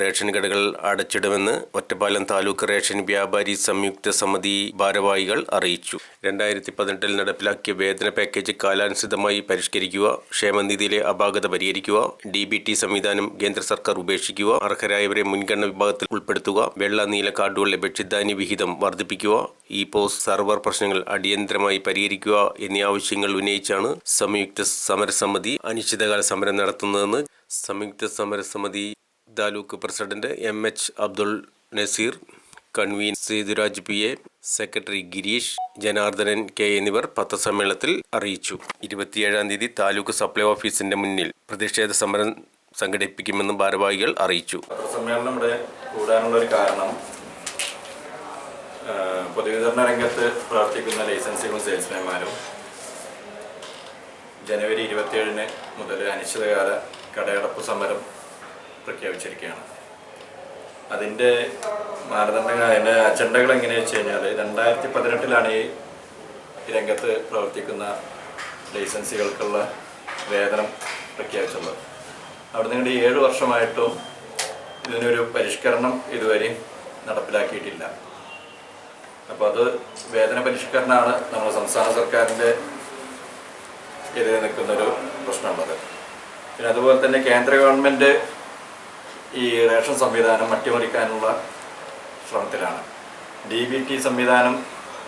Ration കടകൾ അടച്ചിടുമെന്ന് Ottapalam taluk ration വ്യാപാരി സംയുക്ത സമിതി ഭാരവാഹികൾ അറിയിച്ചു. രണ്ടായിരത്തി പതിനെട്ടിൽ നടപ്പിലാക്കിയ വേതന പാക്കേജ് കാലാനുസൃതമായി പരിഷ്കരിക്കുക ക്ഷേമനിധിയിലെ അപാകത പരിഹരിക്കുക ഡി ബി ടി സംവിധാനം കേന്ദ്ര സർക്കാർ ഉപേക്ഷിക്കുക അർഹരായവരെ മുൻഗണന വിഭാഗത്തിൽ ഉൾപ്പെടുത്തുക വെള്ള നീല കാർഡുകളുടെ ഭക്ഷ്യധാന്യ വിഹിതം വർദ്ധിപ്പിക്കുക ഇ പോസ് സർവർ പ്രശ്നങ്ങൾ അടിയന്തരമായി പരിഹരിക്കുക എന്നീ ആവശ്യങ്ങൾ ഉന്നയിച്ചാണ് സംയുക്ത സമരസമിതി അനിശ്ചിതകാല സമരം നടത്തുന്നതെന്ന് സംയുക്ത സമരസമിതി taluk president M H Abdul Nazeer convene Sethuraj P A secretary Girish Janardhanan K എന്നിവർ പത്രസമ്മേളനത്തിൽ അറിയിച്ചു. ഇരുപത്തിയേഴാം തീയതി താലൂക്ക് സപ്ലൈ ഓഫീസിന്റെ മുന്നിൽ പ്രതിഷേധ സമരം സംഘടിപ്പിക്കുമെന്നും ഭാരവാഹികൾ അറിയിച്ചു. പത്രസമ്മേളനം ഇവിടെ കൂടാനുള്ള ഒരു കാരണം പൊതുവിതരണ രംഗത്ത് പ്രവർത്തിക്കുന്ന ലൈസൻസുകളും സെയിൽസ്മാൻമാരും ജനുവരി ഇരുപത്തിയേഴിന് മുതൽ അനിശ്ചിതകാല കടയടപ്പ് സമരം പ്രഖ്യാപിച്ചിരിക്കുകയാണ് അതിന്റെ മാനദണ്ഡങ്ങൾ അതിന്റെ അജണ്ടകൾ എങ്ങനെയാണെന്ന് വെച്ച് കഴിഞ്ഞാൽ രണ്ടായിരത്തി പതിനെട്ടിലാണ് ഈ രംഗത്ത് പ്രവർത്തിക്കുന്ന ലൈസൻസികൾക്കുള്ള വേതനം പ്രഖ്യാപിച്ചുള്ളത് അവിടെ നിങ്ങളുടെ ഏഴ് വർഷമായിട്ടും ഇതിനൊരു പരിഷ്കരണം ഇതുവരെയും നടപ്പിലാക്കിയിട്ടില്ല. അപ്പോൾ അത് വേതന പരിഷ്കരണമാണ് നമ്മുടെ സംസ്ഥാന സർക്കാരിന്റെ എതിരെ നിൽക്കുന്നൊരു പ്രശ്നമുള്ളത്. പിന്നെ അതുപോലെ തന്നെ കേന്ദ്ര ഗവൺമെന്റ് ഈ റേഷൻ സംവിധാനം അട്ടിമറിക്കാനുള്ള ശ്രമത്തിലാണ്. ഡി ബി ടി സംവിധാനം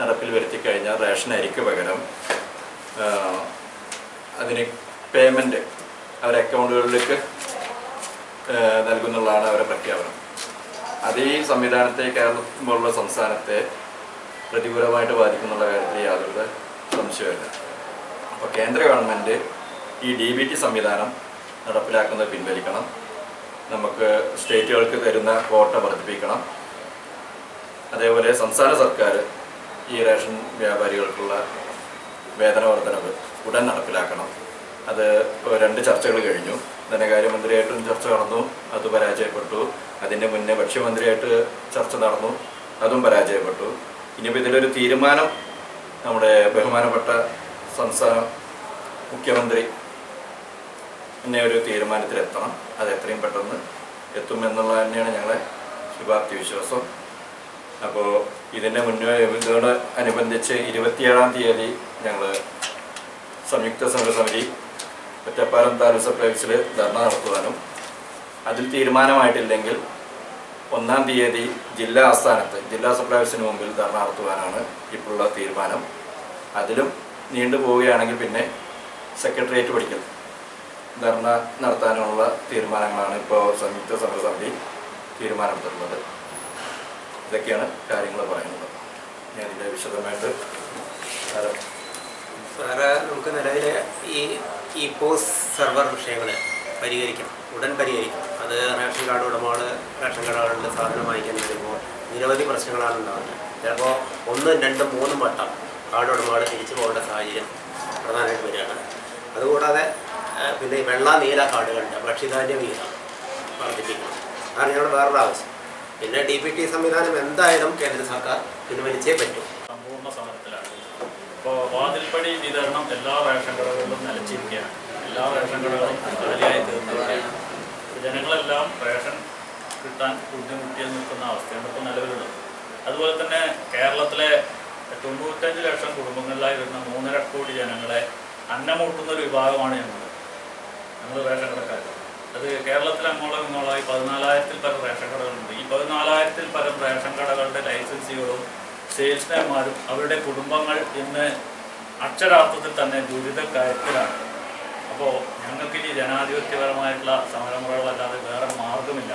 നടപ്പിൽ വരുത്തി കഴിഞ്ഞാൽ റേഷൻ അരിക്ക് പകരം അതിന് പേയ്മെന്റ് അവരുടെ അക്കൗണ്ടുകളിലേക്ക് നൽകുന്നുള്ളതാണ് അവരുടെ പ്രഖ്യാപനം. അതേ സംവിധാനത്തെ കേരളം പോലുള്ള സംസ്ഥാനത്തെ പ്രതികൂലമായിട്ട് ബാധിക്കുന്നുള്ള കാര്യത്തിൽ യാതൊരു സംശയമില്ല അപ്പോൾ കേന്ദ്ര ഗവൺമെന്റ് ഈ ഡി ബി ടി സംവിധാനം നടപ്പിലാക്കുന്നത് പിൻവലിക്കണം. നമുക്ക് സ്റ്റേറ്റുകൾക്ക് തരുന്ന കോട്ട വർദ്ധിപ്പിക്കണം. അതേപോലെ സംസ്ഥാന സർക്കാർ ഈ റേഷൻ വ്യാപാരികൾക്കുള്ള വേതന വർധനവ് ഉടൻ നടപ്പിലാക്കണം. അത് രണ്ട് ചർച്ചകൾ കഴിഞ്ഞു. ധനകാര്യമന്ത്രിയായിട്ടും ചർച്ച നടന്നു അത് പരാജയപ്പെട്ടു. അതിന്റെ മുന്നേ ഭക്ഷ്യമന്ത്രിയായിട്ട് ചർച്ച നടന്നു അതും പരാജയപ്പെട്ടു. ഇനിയിപ്പോൾ ഇതിലൊരു തീരുമാനം നമ്മുടെ ബഹുമാനപ്പെട്ട സംസ്ഥാന മുഖ്യമന്ത്രി എന്നെ ഒരു തീരുമാനത്തിലെത്തണം. അത് എത്രയും പെട്ടെന്ന് എത്തുമെന്നുള്ളത് തന്നെയാണ് ഞങ്ങളെ ശുഭാപ്തി വിശ്വാസം. അപ്പോൾ ഇതിന്റെ മുന്നേ ഇതിനോട് അനുബന്ധിച്ച് ഇരുപത്തിയേഴാം തീയതി ഞങ്ങൾ സംയുക്ത സമരസമിതി ഒറ്റപ്പാലം താലൂക്ക് സപ്ലൈസിൽ ധർണ നടത്തുവാനും അതിൽ തീരുമാനമായിട്ടില്ലെങ്കിൽ ഒന്നാം തീയതി ജില്ലാ ആസ്ഥാനത്ത് ജില്ലാ സപ്ലൈസിന് മുമ്പിൽ ധർണ നടത്തുവാനാണ് ഇപ്പോഴുള്ള തീരുമാനം. അതിലും നീണ്ടു പോവുകയാണെങ്കിൽ പിന്നെ സെക്രട്ടേറിയറ്റ് പഠിക്കൽ. ധർണ നടത്താനുള്ള തീരുമാനങ്ങളാണ് ഇപ്പോൾ സംയുക്ത സമരസമിതി തീരുമാനമെടുത്തിട്ടുള്ളത്. ഇതൊക്കെയാണ് കാര്യങ്ങൾ പറയുന്നത്. ഞാൻ ഇതിന്റെ വിശദമായിട്ട് വേറെ നമുക്ക് നിലവിലെ ഈ ഈ പോസ് സെർവർ വിഷയങ്ങൾ പരിഹരിക്കണം ഉടൻ പരിഹരിക്കണം. അത് റേഷൻ കാർഡ് ഉടമകൾ റേഷൻ കാർഡുകളുടെ സാധനം വാങ്ങിക്കാൻ വരുമ്പോൾ നിരവധി പ്രശ്നങ്ങളാണ് ഉണ്ടാകുന്നത്. ചിലപ്പോൾ ഒന്നും രണ്ടും മൂന്നും വട്ടം കാർഡ് ഉടമകൾ തിരിച്ചു പോകേണ്ട സാഹചര്യം പ്രധാനമായിട്ട് വരികയാണ്. അതുകൂടാതെ പിന്നെ വെള്ള നീല കാടുകളുണ്ട് ഭക്ഷ്യധാന്യ വിഹിതം വർദ്ധിപ്പിക്കണം അതാണ് ഞങ്ങളുടെ വേറൊരു ആവശ്യം. പിന്നെ ഡി പി ടി സംവിധാനം എന്തായാലും കേന്ദ്ര സർക്കാർ പിൻവലിച്ചേ പറ്റൂ. സമ്പൂർണ സമരത്തിലാണ്. ഇപ്പോൾ വാതിൽപ്പടി വിതരണം എല്ലാ റേഷൻ കടകളിലും നിലച്ചിരിക്കുകയാണ്. എല്ലാ റേഷൻ കടകളും കാലിയായി തീർന്നിരിക്കുകയാണ്. ജനങ്ങളെല്ലാം റേഷൻ കിട്ടാൻ ബുദ്ധിമുട്ടിയിൽ നിൽക്കുന്ന അവസ്ഥയാണ് ഇപ്പോൾ നിലവിലുള്ളത്. അതുപോലെ തന്നെ കേരളത്തിലെ തൊണ്ണൂറ്റഞ്ച് ലക്ഷം കുടുംബങ്ങളിലായി വരുന്ന മൂന്നര കോടി ജനങ്ങളെ അന്നമൂട്ടുന്ന ഒരു വിഭാഗമാണ് ഞങ്ങൾ ഞങ്ങൾ റേഷൻ കടക്കാർ അത് കേരളത്തിൽ അങ്ങോളം ഇങ്ങോളമായി പതിനാലായിരത്തിൽ പരം റേഷൻ കടകളുണ്ട് ഈ പതിനാലായിരത്തിൽ പരം റേഷൻ കടകളുടെ ലൈസൻസികളും സെയിൽസ്മാൻമാരും അവരുടെ കുടുംബങ്ങൾ ഇന്ന് അക്ഷരാർത്ഥത്തിൽ തന്നെ ദുരിതക്കയത്തിലാണ് അപ്പോൾ ഞങ്ങൾക്ക് ഇനി ജനാധിപത്യപരമായിട്ടുള്ള സമരമുറകളല്ലാതെ വേറെ മാർഗമില്ല